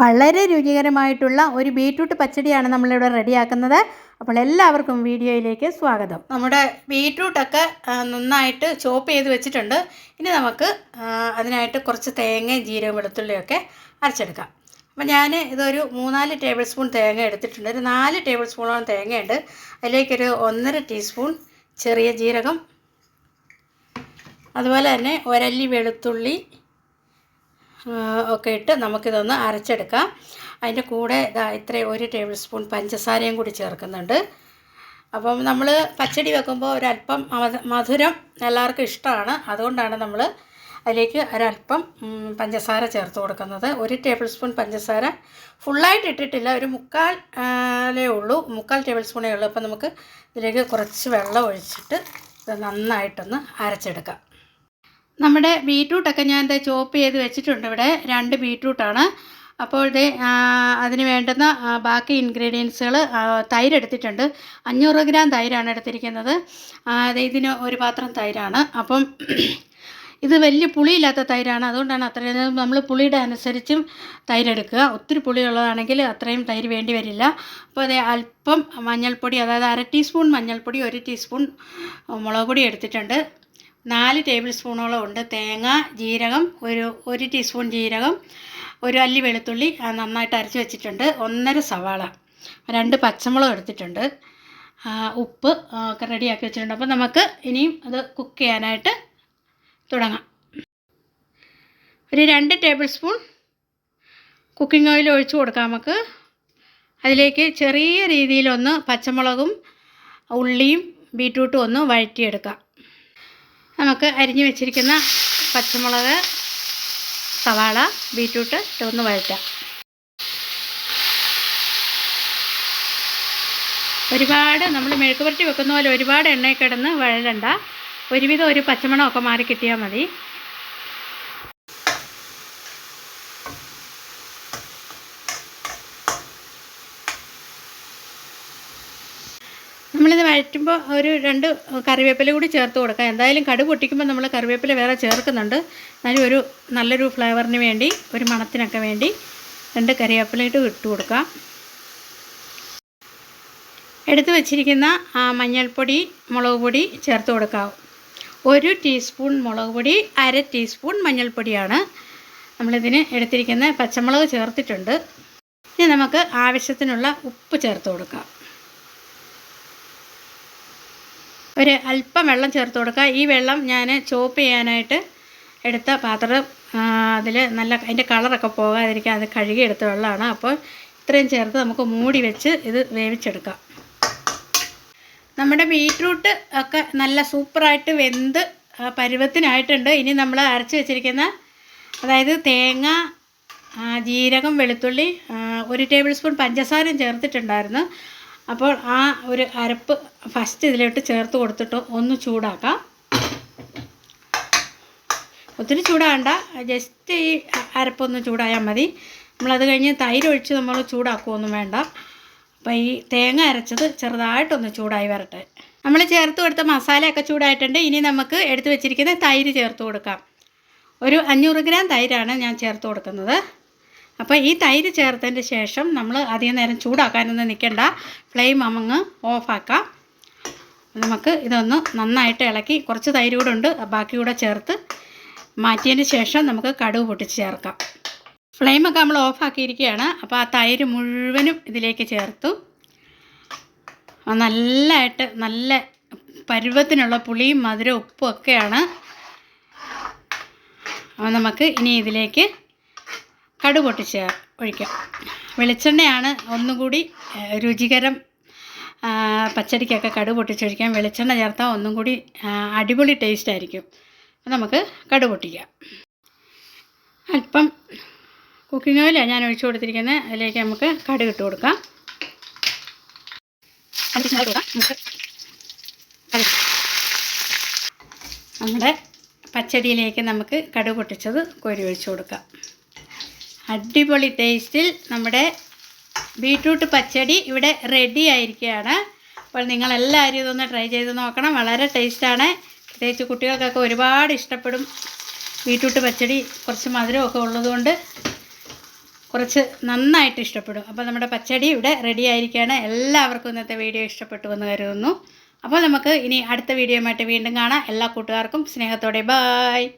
വളരെ രുചികരമായിട്ടുള്ള ഒരു ബീട്രൂട്ട് പച്ചടിയാണ് നമ്മളിവിടെ റെഡിയാക്കുന്നത്. അപ്പോൾ എല്ലാവർക്കും വീഡിയോയിലേക്ക് സ്വാഗതം. നമ്മുടെ ബീട്രൂട്ടൊക്കെ നന്നായിട്ട് ചോപ്പ് ചെയ്ത് വെച്ചിട്ടുണ്ട്. ഇനി നമുക്ക് അതിനായിട്ട് കുറച്ച് തേങ്ങയും ജീരകം വെളുത്തുള്ളിയൊക്കെ അരച്ചെടുക്കാം. അപ്പോൾ ഞാൻ ഇതൊരു മൂന്നാൽ ടേബിൾ സ്പൂൺ തേങ്ങ എടുത്തിട്ടുണ്ട്. ഒരു നാല് ടേബിൾ സ്പൂണോളം തേങ്ങയുണ്ട്. അതിലേക്കൊരു ഒന്നര ടീസ്പൂൺ ചെറിയ ജീരകം. അതുപോലെ തന്നെ ഒരല്ലി വെളുത്തുള്ളി ഒക്കെ ഇട്ട് നമുക്കിതൊന്ന് അരച്ചെടുക്കാം. അതിന്റെ കൂടെ ഇതാ ഇത്രയും ഒരു ടേബിൾ സ്പൂൺ പഞ്ചസാരയും കൂടി ചേർക്കുന്നുണ്ട്. അപ്പം നമ്മൾ പച്ചടി വെക്കുമ്പോൾ ഒരല്പം മധുരം എല്ലാവർക്കും ഇഷ്ടമാണ്. അതുകൊണ്ടാണ് നമ്മൾ അതിലേക്ക് ഒരല്പം പഞ്ചസാര ചേർത്ത് കൊടുക്കുന്നത്. ഒരു ടേബിൾ സ്പൂൺ പഞ്ചസാര. ഫുള്ളായിട്ട് ഇട്ടിട്ടില്ല. ഒരു മുക്കാൽ ആലേ ഉള്ളൂ. മുക്കാൽ ടേബിൾ സ്പൂണേ ഉള്ളൂ. അപ്പം നമുക്ക് ഇതിലേക്ക് കുറച്ച് വെള്ളം ഒഴിച്ചിട്ട് ഇത് നന്നായിട്ടൊന്ന് അരച്ചെടുക്കാം. നമ്മുടെ ബീട്രൂട്ടൊക്കെ ഞാൻ ദേ ചോപ്പ് ചെയ്ത് വെച്ചിട്ടുണ്ട് ഇവിടെ. രണ്ട് ബീട്രൂട്ടാണ്. അപ്പോൾ ഇത് അതിന് വേണ്ടുന്ന ബാക്കി ഇൻഗ്രീഡിയൻസുകൾ തൈരെടുത്തിട്ടുണ്ട് അഞ്ഞൂറ് ഗ്രാം തൈരാണ് എടുത്തിരിക്കുന്നത്. അത് ഇതിന് ഒരു പാത്രം തൈരാണ്. അപ്പം ഇത് വലിയ പുളിയില്ലാത്ത തൈരാണ്. അതുകൊണ്ടാണ് അത്രയും നമ്മൾ പുളിയുടെ അനുസരിച്ചും തൈരെടുക്കുക. ഒത്തിരി പുളിയുള്ളതാണെങ്കിൽ അത്രയും തൈര് വേണ്ടി വരില്ല. അപ്പോൾ അതേ അല്പം മഞ്ഞൾപ്പൊടി അതായത് അര ടീസ്പൂൺ മഞ്ഞൾപ്പൊടി ഒരു ടീസ്പൂൺ മുളക് പൊടി എടുത്തിട്ടുണ്ട്. നാല് ടേബിൾ സ്പൂണോളം ഉണ്ട് തേങ്ങ ജീരകം ഒരു ഒരു ടീസ്പൂൺ ജീരകം ഒരു അല്ലി വെളുത്തുള്ളി നന്നായിട്ട് അരച്ച് വെച്ചിട്ടുണ്ട്. ഒന്നര സവാള. രണ്ട് പച്ചമുളക് എടുത്തിട്ടുണ്ട്. ഉപ്പ് ഒക്കെ റെഡിയാക്കി വെച്ചിട്ടുണ്ട്. അപ്പോൾ നമുക്ക് ഇനിയും അത് കുക്ക് ചെയ്യാനായിട്ട് തുടങ്ങാം. ഒരു രണ്ട് ടേബിൾ സ്പൂൺ കുക്കിംഗ് ഓയിൽ ഒഴിച്ചു കൊടുക്കാം നമുക്ക്. അതിലേക്ക് ചെറിയ രീതിയിലൊന്ന് പച്ചമുളകും ഉള്ളിയും ബീട്രൂട്ടും ഒന്ന് വഴറ്റിയെടുക്കാം. നമുക്ക് അരിഞ്ഞു വെച്ചിരിക്കുന്ന പച്ചമുളക് സവാള ബീറ്റ്റൂട്ട് ഇട്ടൊന്ന് വഴറ്റാം. ഒരുപാട് നമ്മൾ മെഴുക്ക് പുരട്ടി വെക്കുന്ന പോലെ ഒരുപാട് എണ്ണയിൽ കിടന്ന് വഴലണ്ട ഒരുവിധം ഒരു പച്ചമണമൊക്കെ മാറി കിട്ടിയാൽ മതി. നമ്മളിത് വഴറ്റുമ്പോൾ ഒരു രണ്ട് കറിവേപ്പില കൂടി ചേർത്ത് കൊടുക്കാം. എന്തായാലും കടു പൊട്ടിക്കുമ്പോൾ നമ്മൾ കറിവേപ്പില വേറെ ചേർക്കുന്നുണ്ട്. എന്നാലും ഒരു നല്ലൊരു ഫ്ലേവറിന് വേണ്ടി ഒരു മണത്തിനൊക്കെ വേണ്ടി രണ്ട് കറിവേപ്പിലയിട്ട് ഇട്ട് കൊടുക്കാം. എടുത്തു വച്ചിരിക്കുന്ന മഞ്ഞൾപ്പൊടി മുളക് പൊടി ചേർത്ത് കൊടുക്കാം. ഒരു ടീസ്പൂൺ മുളക് പൊടി അര ടീസ്പൂൺ മഞ്ഞൾപ്പൊടിയാണ് നമ്മളിതിന് എടുത്തിരിക്കുന്ന പച്ചമുളക് ചേർത്തിട്ടുണ്ട്. ഇനി നമുക്ക് ആവശ്യത്തിനുള്ള ഉപ്പ് ചേർത്ത് കൊടുക്കാം. ഒരു അല്പം വെള്ളം ചേർത്ത് കൊടുക്കുക. ഈ വെള്ളം ഞാൻ ചോപ്പ് ചെയ്യാനായിട്ട് എടുത്ത പാത്രം അതിൽ നല്ല അതിന്റെ കളറൊക്കെ പോകാതിരിക്കാൻ അത് കഴുകി എടുത്ത വെള്ളമാണ്. അപ്പോൾ ഇത്രയും ചേർത്ത് നമുക്ക് മൂടി വെച്ച് ഇത് വേവിച്ചെടുക്കാം. നമ്മുടെ ബീറ്റ്റൂട്ട് ഒക്കെ നല്ല സൂപ്പറായിട്ട് വെന്ത് പരുവത്തിനായിട്ടുണ്ട്. ഇനി നമ്മൾ അരച്ച് വെച്ചിരിക്കുന്ന അതായത് തേങ്ങ ജീരകം വെളുത്തുള്ളി ഒരു ടേബിൾ സ്പൂൺ പഞ്ചസാരയും ചേർത്തിട്ടുണ്ടായിരുന്നു. അപ്പോൾ ആ ഒരു അരപ്പ് ഫസ്റ്റ് ഇതിലോട്ട് ചേർത്ത് കൊടുത്തിട്ട് ഒന്ന് ചൂടാക്കാം. ഒത്തിരി ചൂടാകണ്ട. ജസ്റ്റ് ഈ അരപ്പൊന്ന് ചൂടായാൽ മതി. നമ്മളത് കഴിഞ്ഞ് തൈര് ഒഴിച്ച് നമ്മൾ ചൂടാക്കുകയൊന്നും വേണ്ട. അപ്പോൾ ഈ തേങ്ങ അരച്ചത് ചെറുതായിട്ടൊന്ന് ചൂടായി വരട്ടെ. നമ്മൾ ചേർത്ത് കൊടുത്ത മസാലയൊക്കെ ചൂടായിട്ടുണ്ട്. ഇനി നമുക്ക് എടുത്ത് വെച്ചിരിക്കുന്ന തൈര് ചേർത്ത് കൊടുക്കാം. ഒരു അഞ്ഞൂറ് ഗ്രാം തൈരാണ് ഞാൻ ചേർത്ത് കൊടുക്കുന്നത്. അപ്പോൾ ഈ തൈര് ചേർത്തതിന് ശേഷം നമ്മൾ അധികം നേരം ചൂടാക്കാനൊന്നും നിൽക്കണ്ട ഫ്ലെയിം അമങ്ങ് ഓഫാക്കാം. നമുക്ക് ഇതൊന്ന് നന്നായിട്ട് ഇളക്കി കുറച്ച് തൈര് കൂടെ ഉണ്ട് ബാക്കി കൂടെ ചേർത്ത് മാറ്റിയതിന് ശേഷം നമുക്ക് കടുവ് പൊട്ടിച്ച് ചേർക്കാം. ഫ്ലെയിമൊക്കെ നമ്മൾ ഓഫാക്കിയിരിക്കുകയാണ്. അപ്പോൾ ആ തൈര് മുഴുവനും ഇതിലേക്ക് ചേർത്തു. നല്ലതായിട്ട് നല്ല പരുവത്തിനുള്ള പുളിയും മധുരവും ഉപ്പും ഒക്കെയാണ്. നമുക്ക് ഇനി ഇതിലേക്ക് കടുക് പൊട്ടിച്ച് ഒഴിക്കാം. വെളിച്ചെണ്ണയാണ് ഒന്നുകൂടി രുചികരം പച്ചടിക്കൊക്കെ കടു പൊട്ടിച്ചൊഴിക്കാം വെളിച്ചെണ്ണ ചേർത്താൽ ഒന്നും കൂടി അടിപൊളി ടേസ്റ്റ് ആയിരിക്കും. നമുക്ക് കടു പൊട്ടിക്കാം. അല്പം കുക്കിംഗ് ഓയിലാണ് ഞാൻ ഒഴിച്ചു കൊടുത്തിരിക്കുന്നത്. അതിലേക്ക് നമുക്ക് കടുക് ഇട്ട് കൊടുക്കാം. നമ്മുടെ പച്ചടിയിലേക്ക് നമുക്ക് കടുക് പൊട്ടിച്ചത് കോരി ഒഴിച്ചു കൊടുക്കാം. അടിപൊളി ടേസ്റ്റിൽ നമ്മുടെ ബീട്രൂട്ട് പച്ചടി ഇവിടെ റെഡി ആയിരിക്കുകയാണ്. അപ്പോൾ നിങ്ങളെല്ലാവരും ഇതൊന്ന് ട്രൈ ചെയ്ത് നോക്കണം. വളരെ ടേസ്റ്റാണ് പ്രത്യേകിച്ച് കുട്ടികൾക്കൊക്കെ ഒരുപാട് ഇഷ്ടപ്പെടും ബീട്രൂട്ട് പച്ചടി. കുറച്ച് മധുരമൊക്കെ ഉള്ളതുകൊണ്ട് കുറച്ച് നന്നായിട്ട് ഇഷ്ടപ്പെടും. അപ്പോൾ നമ്മുടെ പച്ചടി ഇവിടെ റെഡി ആയിരിക്കുകയാണ്. എല്ലാവർക്കും ഇന്നത്തെ വീഡിയോ ഇഷ്ടപ്പെട്ടു എന്ന് കരുതുന്നു. അപ്പോൾ നമുക്ക് ഇനി അടുത്ത വീഡിയോയുമായിട്ട് വീണ്ടും കാണാം. എല്ലാ കൂട്ടുകാർക്കും സ്നേഹത്തോടെ ബായ്